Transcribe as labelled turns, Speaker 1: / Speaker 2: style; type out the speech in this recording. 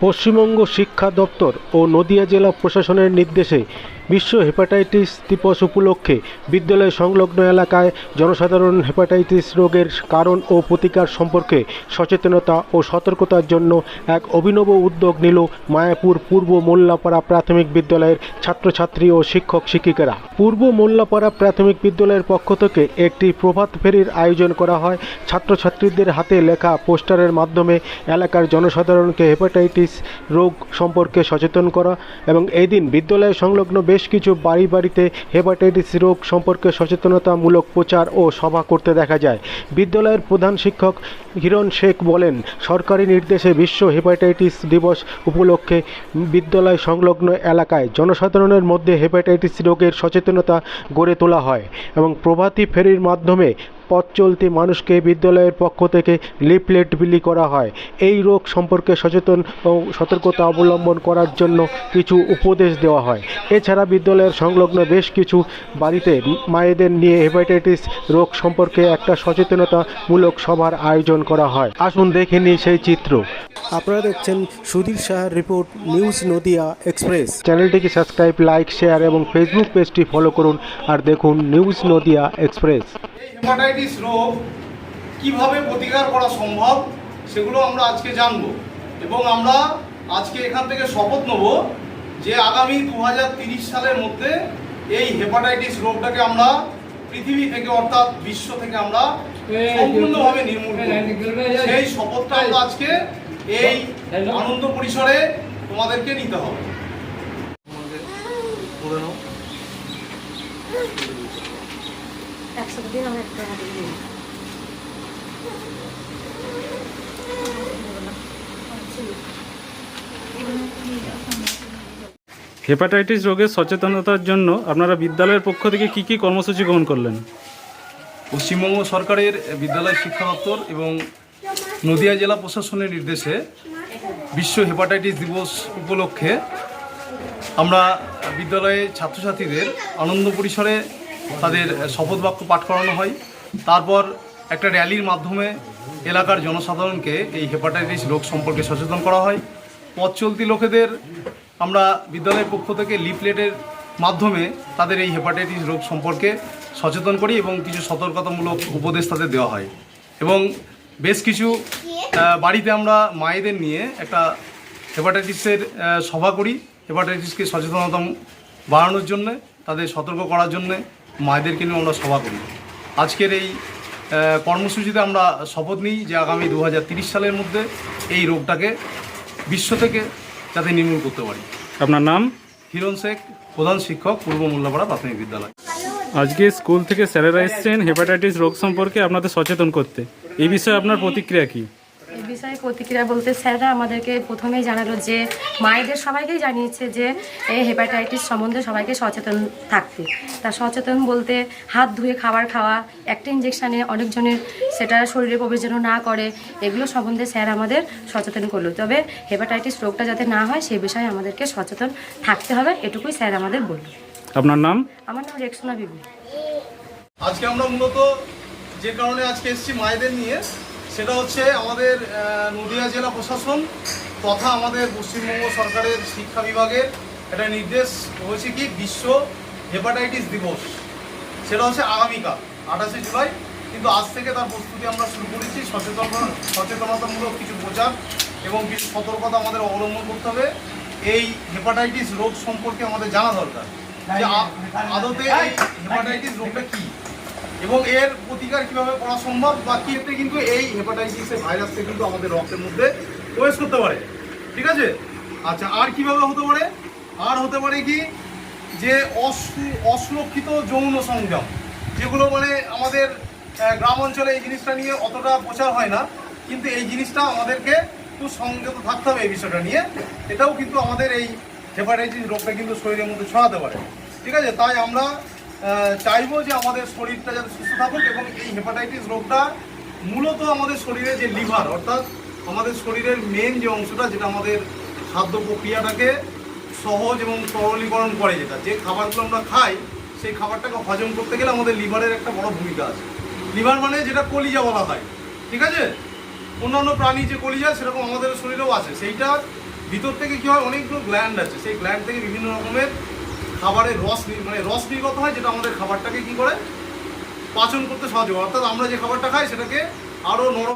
Speaker 1: পশ্চিমবঙ্গ শিক্ষা দপ্তর ও নদিয়া জেলা প্রশাসনের নির্দেশে বিশ্ব হেপাটাইটিস দিবস উপলক্ষে বিদ্যালয় সংলগ্ন এলাকায় জনসাধারণ হেপাটাইটিস রোগের কারণ ও প্রতিকার সম্পর্কে সচেতনতা ও সতর্কতার জন্য এক অভিনব উদ্যোগ নিল মায়াপুর পূর্ব মোল্লাপাড়া প্রাথমিক বিদ্যালয়ের ছাত্রছাত্রী ও শিক্ষক শিক্ষিকারা। পূর্ব মোল্লাপাড়া প্রাথমিক বিদ্যালয়ের পক্ষ থেকে একটি প্রভাত ফেরির আয়োজন করা হয়। ছাত্রছাত্রীদের হাতে লেখা পোস্টারের মাধ্যমে এলাকার জনসাধারণকে হেপাটাইটিস রোগ সম্পর্কে সচেতন করা এবং এই দিন বিদ্যালয় সংলগ্ন বেশ কিছু বাড়ি বাড়িতে হেপাটাইটিস রোগ সম্পর্কে সচেতনতামূলক প্রচার ও সভা করতে দেখা যায়। বিদ্যালয়ের প্রধান শিক্ষক হিরণ শেখ বলেন, সরকারি নির্দেশে বিশ্ব হেপাটাইটিস দিবস উপলক্ষে বিদ্যালয় সংলগ্ন এলাকায় জনসাধারণের মধ্যে হেপাটাইটিস রোগের সচেতনতা গড়ে তোলা হয় এবং প্রভাতী ফেরির মাধ্যমে পথ চলতি মানুষকে বিদ্যালয়ের পক্ষ থেকে লিফলেট বিলি করা হয়। এই রোগ সম্পর্কে সচেতন ও সতর্কতা অবলম্বন করার জন্য কিছু উপদেশ দেওয়া হয়। এছাড়া বিদ্যালয়ের সংলগ্ন বেশ কিছু বাড়িতে মায়েদের নিয়ে হেপাটাইটিস রোগ সম্পর্কে একটা সচেতনতামূলক সভার আয়োজন করা হয়। আসুন দেখে নিই সেই চিত্র। আপনারা দেখছেন সুধীর সাহার রিপোর্ট নিউজ নদিয়া এক্সপ্রেস। চ্যানেলটিকে সাবস্ক্রাইব লাইক শেয়ার এবং ফেসবুক পেজটি ফলো করুন আর দেখুন নিউজ নদিয়া এক্সপ্রেস।
Speaker 2: হেপাটাইটিস রোগ কীভাবে প্রতিকার করা সম্ভব সেগুলো আমরা আজকে জানব। এবং আমরা আজকে এখান থেকে শপথ নেব যে আগামী দু সালের মধ্যে এই হেপাটাইটিস রোগটাকে আমরা পৃথিবী থেকে অর্থাৎ বিশ্ব থেকে আমরা সম্পূর্ণভাবে নির্মূল সেই শপথটা আমরা আজকে এই আনন্দ পরিসরে তোমাদেরকে নিতে হবে।
Speaker 3: একটা
Speaker 4: হেপাটাইটিস রোগের সচেতনতার জন্য আপনারা বিদ্যালয়ের পক্ষ থেকে কি কি কর্মসূচি গ্রহণ করলেন?
Speaker 2: পশ্চিমবঙ্গ সরকারের বিদ্যালয় শিক্ষা দপ্তর এবং নদিয়া জেলা প্রশাসনের নির্দেশে বিশ্ব হেপাটাইটিস দিবস উপলক্ষে আমরা বিদ্যালয়ে ছাত্রছাত্রীদের আনন্দ পরিসরে তাদের শপথ বাক্য পাঠ করানো হয়। তারপর একটা র্যালির মাধ্যমে এলাকার জনসাধারণকে এই হেপাটাইটিস রোগ সম্পর্কে সচেতন করা হয়। পথ চলতি লোকেদের আমরা বিদ্যালয়ের পক্ষ থেকে লিফলেটের মাধ্যমে তাদের এই হেপাটাইটিস রোগ সম্পর্কে সচেতন করি এবং কিছু সতর্কতামূলক উপদেশ তাদের দেওয়া হয়। এবং বেশ কিছু বাড়িতে আমরা মায়েদের নিয়ে একটা হেপাটাইটিসের সভা করি। হেপাটাইটিসকে সচেতনতা বাড়ানোর জন্য, তাদের সতর্ক করার জন্য। মায়েদেরকে নিয়ে আমরা সভা করি। আজকের এই কর্মসূচিতে আমরা শপথ নিই যে আগামী দু সালের মধ্যে এই রোগটাকে বিশ্ব থেকে যাতে নির্মূল করতে পারি।
Speaker 4: আপনার নাম?
Speaker 2: হিরণ শেখ প্রধান শিক্ষক পূর্ব মোল্লাপাড়া প্রাথমিক বিদ্যালয়।
Speaker 4: আজকে স্কুল থেকে স্যারেরা এসছেন হেপাটাইটিস রোগ সম্পর্কে আপনাদের সচেতন করতে। এই বিষয়ে আপনার প্রতিক্রিয়া কি?
Speaker 3: বিষয়ে প্রতিক্রিয়া বলতে স্যাররা আমাদেরকে প্রথমেই জানালো যে মায়েদের সবাইকেই জানিয়েছে যে এই হেপাটাইটিস সম্বন্ধে সবাইকে সচেতন থাকতে। তা সচেতন বলতে হাত ধুয়ে খাবার খাওয়া একটা ইঞ্জেকশানে অনেকজনের সেটা শরীরে প্রবেশ যেন না করে এগুলো সম্বন্ধে স্যার আমাদের সচেতন করল। তবে হেপাটাইটিস রোগটা যাতে না হয় সেই বিষয়ে আমাদেরকে সচেতন থাকতে হবে এটুকুই স্যার আমাদের বলল।
Speaker 4: আপনার নাম?
Speaker 3: আমার নাম রেক্সোনা বিবি।
Speaker 2: আজকে আমরা মূলত যে কারণে আজকে এসেছি মায়েদের নিয়ে সেটা হচ্ছে আমাদের নদিয়া জেলা প্রশাসন তথা আমাদের পশ্চিমবঙ্গ সরকারের শিক্ষা বিভাগের একটা নির্দেশ হয়েছে কি, বিশ্ব হেপাটাইটিস দিবস। সেটা হচ্ছে আগামীকাল, আঠাশে জুলাই। কিন্তু আজ থেকে তার প্রস্তুতি আমরা শুরু করেছি, সচেতন, সচেতনতামূলক কিছু প্রচার এবং কিছু সতর্কতা আমাদের অবলম্বন করতে হবে। এই হেপাটাইটিস রোগ সম্পর্কে আমাদের জানা দরকার। আদতে হেপাটাইটিস রোগটা কী? এবং এর প্রতিকার কীভাবে করা সম্ভব বা কি এতে কিন্তু এই হেপাটাইটিসের ভাইরাসটা কিন্তু আমাদের রক্তের মধ্যে প্রবেশ করতে পারে। ঠিক আছে? আচ্ছা আর কীভাবে হতে পারে? আর হতে পারে কি? যে অসু- অসুরক্ষিত যৌন সংযম, যেগুলো মানে আমাদের গ্রাম অঞ্চলে এই জিনিসটা নিয়ে অতটা প্রচার হয় না, কিন্তু এই জিনিসটা আমাদেরকে খুব সংযত থাকতে হবে এই বিষয়টা নিয়ে। এটাও কিন্তু আমাদের এই হেপাটাইটিস রোগটা কিন্তু শরীরের মধ্যে ছড়াতে পারে। ঠিক আছে? তাই আমরা চাইব যে আমাদের শরীরটা যাতে সুস্থ থাকুক এবং এই হেপাটাইটিস রোগটা মূলত আমাদের শরীরে যে লিভার অর্থাৎ আমাদের শরীরের মেন যে অংশটা, যেটা আমাদের খাদ্য প্রক্রিয়াটাকে সহজ এবং তরলীকরণ করে যেটা, যে খাবারগুলো আমরা খাই, সেই খাবারটাকে হজম করতে গেলে আমাদের লিভারের একটা বড় ভূমিকা আছে। লিভার মানে যেটা কলিজা বলা হয়, ঠিক আছে? অন্যান্য প্রাণী যে কলিজা, সেরকম আমাদের শরীরেও আছে। সেইটা ভিতর থেকে কী হয়, অনেকগুলো গ্ল্যান্ড আছে। সেই গ্ল্যান্ড থেকে বিভিন্ন রকমের খাবারের রস মানে রস নির্গত হয় যেটা আমাদের খাবারটাকে কি করে? পাচন করতে সাহায্য করে। অর্থাৎ আমরা যে খাবারটা খাই সেটাকে আরও নরম